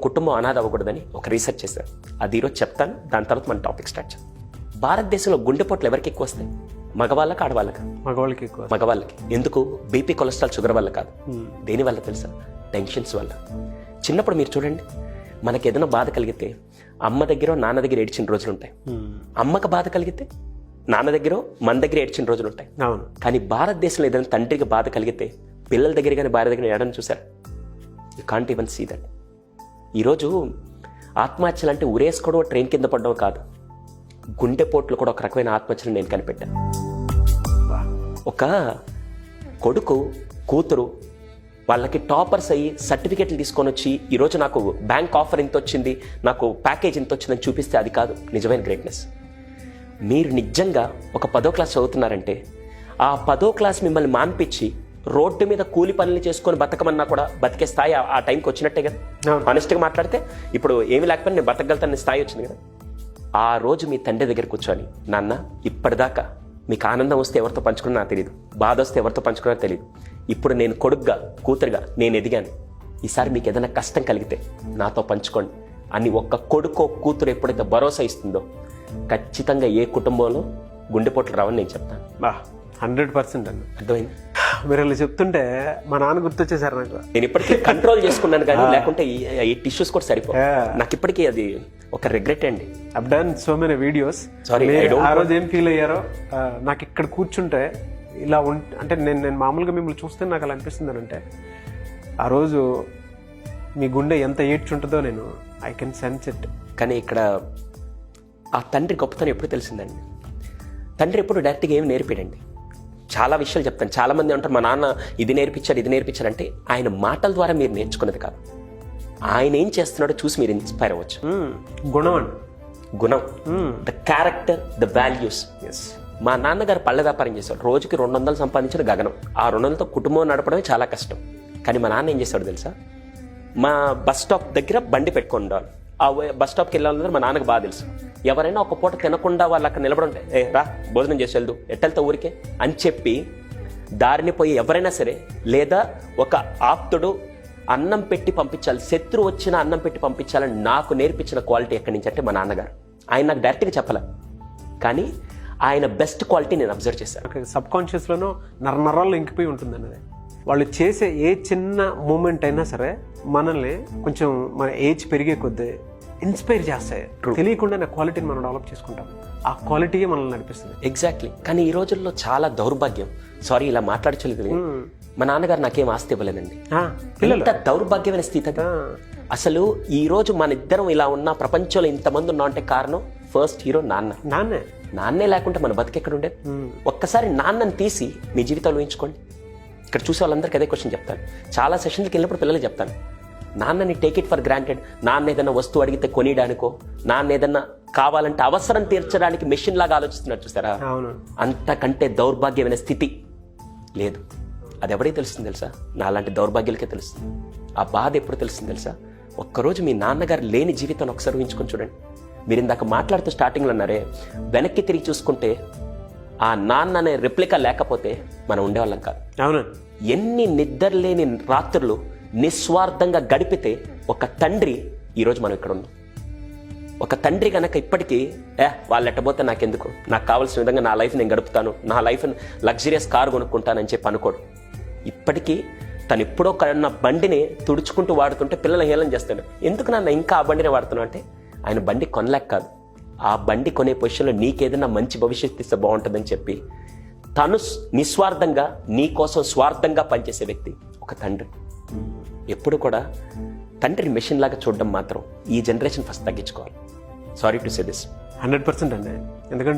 కుటుంబం అనాథ అవ్వకూడదని ఒక రీసెర్చ్ చేశారు. అది ఈరోజు చెప్తాను. దాని తర్వాత మన టాపిక్ స్టార్ట్ చేద్దాం. భారతదేశంలో గుండెపోట్లు ఎవరికి ఎక్కువ వస్తాయి? మగవాళ్ళకి ఆడవాళ్ళకి? మగవాళ్ళకి ఎక్కువ మగవాళ్ళకి. ఎందుకు? బీపీ కొలెస్ట్రాల్ షుగర్ వల్ల కాదు. దేని వల్ల తెలుసా? టెన్షన్స్ వల్ల. చిన్నప్పుడు మీరు చూడండి మనకి ఏదైనా బాధ కలిగితే అమ్మ దగ్గర నాన్న దగ్గర ఏడ్చిన రోజులు ఉంటాయి. అమ్మకి బాధ కలిగితే నాన్న దగ్గర మన దగ్గర ఏడ్చిన రోజులు ఉంటాయి. అవును. కానీ భారతదేశంలో ఏదైనా తండ్రికి బాధ కలిగితే పిల్లల దగ్గర కానీ భార్య దగ్గర ఏడని చూశారు you can't even see that ఈరోజు ఆత్మహత్యలు అంటే ఉరేసుకోవడం ట్రైన్ కింద పడడం కాదు. గుండెపోట్లు కూడా ఒక రకమైన ఆత్మహత్యలు నేను కనిపెట్టాను. ఒక కొడుకు కూతురు వాళ్ళకి టాపర్స్ అయ్యి సర్టిఫికెట్లు తీసుకొని వచ్చి ఈరోజు నాకు బ్యాంక్ ఆఫర్ ఇంత వచ్చింది నాకు ప్యాకేజ్ ఇంత వచ్చిందని చూపిస్తే అది కాదు నిజమైన గ్రేట్నెస్. మీరు నిజంగా ఒక పదో క్లాస్ చదువుతున్నారంటే ఆ పదో క్లాస్ మిమ్మల్ని మాన్పించి రోడ్డు మీద కూలి పనులు చేసుకొని బతకమన్నా కూడా బతికే స్థాయి ఆ- టైంకి వచ్చినట్టే కదా. అవును. హానెస్ట్గా మాట్లాడితే ఇప్పుడు ఏమి లేకపోయినా నేను బతకగలుగుతాను స్థాయి వచ్చింది కదా. ఆ రోజు మీ తండ్రి దగ్గర కూర్చొని నాన్న ఇప్పటిదాకా మీకు ఆనందం వస్తే ఎవరితో పంచుకున్నా నాకు తెలియదు బాధ వస్తే ఎవరితో పంచుకున్నా తెలియదు ఇప్పుడు నేను కొడుగ్గా కూతురుగా నేను ఎదిగాను. ఈసారి మీకు ఏదైనా కష్టం కలిగితే నాతో పంచుకోండి. అని ఒక్క కొడుకో కూతురు ఎప్పుడైతే భరోసా ఇస్తుందో ఖచ్చితంగా ఏ కుటుంబంలో గుండెపోట్లు రావని నేను చెప్తాను. బా హండ్రెడ్ పర్సెంట్ అండి అర్థమైంది? మీరు అలా చెప్తుంటే మా నాన్న గుర్తొచ్చేసారు నాకు. నేను ఇప్పటికీ కంట్రోల్ చేసుకున్నాను కానీ లేకుంటే ఈ- టిష్యూస్ కూడా సరిపో. నాకు ఇప్పటికీ అది ఒక రిగ్రెట్ అండి. Up done so many videos don't ఆ రోజు ఏం ఫీల్ అయ్యారో నాకు ఇక్కడ కూర్చుంటే ఇలా ఉం అంటే నేను నేను మామూలుగా మిమ్మల్ని చూస్తే నాకు అలా అనిపిస్తుంది అంటే ఆ రోజు మీ గుండె ఎంత ఏడ్చుంటుందో నేను ఐ కెన్ సెన్స్ ఇట్ కానీ ఇక్కడ ఆ తండ్రి గొప్పతనం ఎప్పుడు తెలిసిందండి? తండ్రి ఎప్పుడు డైరెక్ట్గా ఏమి నేర్పాడండి? చాలా విషయాలు చెప్తాను. చాలా మంది అంటారు మా నాన్న ఇది నేర్పించాడు ఇది నేర్పించాడు. అంటే ఆయన మాటల ద్వారా మీరు నేర్చుకున్నది కాదు. ఆయన ఏం చేస్తున్నాడో చూసి మీరు ఇన్స్పైర్ అవ్వచ్చు. గుణం అండి. గుణం. ద క్యారెక్టర్ ద వాల్యూస్ మా నాన్నగారు పళ్ళ వ్యాపారం చేశాడు రోజుకి రెండు వందలు సంపాదించిన గగనం. ఆ రెండు వందలతో కుటుంబం నడపడమే చాలా కష్టం. కానీ మా నాన్న ఏం చేశాడు తెలుసా? మా బస్ స్టాప్ దగ్గర బండి పెట్టుకొని ఉండాలి. ఆ బస్ స్టాప్కి వెళ్ళాలన్నది మా నాన్నకు బాగా తెలుసు. ఎవరైనా ఒక పూట తినకుండా వాళ్ళు అక్కడ నిలబడుంటే ఏ రా భోజనం చేసి వెళ్దు ఎట్టెళ్తా ఊరికే? అని చెప్పి దారిని పోయి ఎవరైనా సరే లేదా ఒక ఆప్తుడు అన్నం పెట్టి పంపించాలి శత్రు వచ్చిన అన్నం పెట్టి పంపించాలని నాకు నేర్పించిన క్వాలిటీ ఎక్కడి నుంచి అంటే మా నాన్నగారు. ఆయన నాకు డైరెక్ట్గా చెప్పలే. కానీ ఆయన బెస్ట్ క్వాలిటీ నేను అబ్జర్వ్ చేశాను సబ్ కాన్షియస్లోనూ నరనరాల్లో ఇంకిపోయి ఉంటుంది అన్నది వాళ్ళు చేసే ఏ చిన్న మూమెంట్ అయినా సరే మనల్ని కొంచెం మన ఏజ్ పెరిగే కొద్దీ ఇన్స్పైర్ చేస్తాయి తెలియకుండా నా క్వాలిటీని మనం డెవలప్ చేసుకుంటాం. ఆ క్వాలిటీయే మనల్ని నడిపిస్తుంది. ఎగ్జాక్ట్లీ కానీ ఈ రోజుల్లో చాలా దౌర్భాగ్యం. సారీ ఇలా మాట్లాడచలేదు మా నాన్నగారు నాకేం ఆస్తి ఇవ్వలేదండి. ఎంత దౌర్భాగ్యమైన స్థితి అసలు ఈ రోజు మన ఇద్దరం ఇలా ఉన్న ప్రపంచంలో ఇంతమంది ఉన్నాం అంటే కారణం ఫస్ట్ హీరో నాన్న. నాన్నే. నాన్నే లేకుంటే మన బతికెక్కడ ఉండేది? ఒక్కసారి నాన్నని తీసి మీ జీవితంలో ఊహించుకోండి. ఇక్కడ చూసే వాళ్ళందరికీ అదే క్వశ్చన్ చెప్తాను. చాలా సెషన్లకు వెళ్ళినప్పుడు పిల్లలు చెప్తాను. నాన్నని టేక్ ఇట్ ఫర్ గ్రాంటెడ్ నాన్న ఏదైనా వస్తువు అడిగితే కొనియడానికో నాన్న ఏదన్నా కావాలంటే అవసరం తీర్చడానికి మెషిన్ లాగా ఆలోచిస్తున్నారు చూసారా? అవును. అంతకంటే దౌర్భాగ్యమైన స్థితి లేదు. అది ఎవరికి తెలుస్తుంది తెలుసా? నాలాంటి దౌర్భాగ్యులకే తెలుస్తుంది. ఆ బాధ ఎప్పుడు తెలుస్తుంది తెలుసా? ఒక్కరోజు మీ నాన్నగారు లేని జీవితాన్ని ఒకసారి ఊహించుకొని చూడండి. మీరు ఇందాక మాట్లాడుతూ స్టార్టింగ్లో అన్నారే వెనక్కి తిరిగి చూసుకుంటే ఆ నాన్న అనే రెప్లికా లేకపోతే మనం ఉండేవాళ్ళం కాదు. అవును ఎన్ని నిద్రలేని రాత్రులు నిస్వార్థంగా గడిపితే ఒక తండ్రి ఈరోజు మనం ఇక్కడ ఉన్నాం. ఒక తండ్రి కనుక ఇప్పటికీ ఏ వాళ్ళు ఎట్టబోతే నాకెందుకు? నాకు కావాల్సిన విధంగా నా లైఫ్ నేను గడుపుతాను. నా లైఫ్ లగ్జరియస్ కార్ కొనుక్కుంటానని చెప్పి అనుకోడు. ఇప్పటికీ తను ఎప్పుడో కన్న బండిని తుడుచుకుంటూ వాడుతుంటే పిల్లలు హేళన చేస్తాడు. ఎందుకు నాన్న ఇంకా ఆ బండినే వాడుతున్నావు? అంటే ఆయన బండి కొనలేక కాదు. ఆ బండి కొనే పొజిషన్లో నీకేదైనా మంచి భవిష్యత్తు ఇస్తే బాగుంటుందని చెప్పి తను నిస్వార్థంగా నీ కోసం స్వార్థంగా పనిచేసే వ్యక్తి ఒక తండ్రి. ఎప్పుడు కూడా తండ్రిని మెషిన్ లాగా చూడడం మాత్రం ఈ జనరేషన్ ఫస్ట్ తగ్గించుకోవాలి. Sorry to say this. Hundred percent అండి. ఎందుకంటే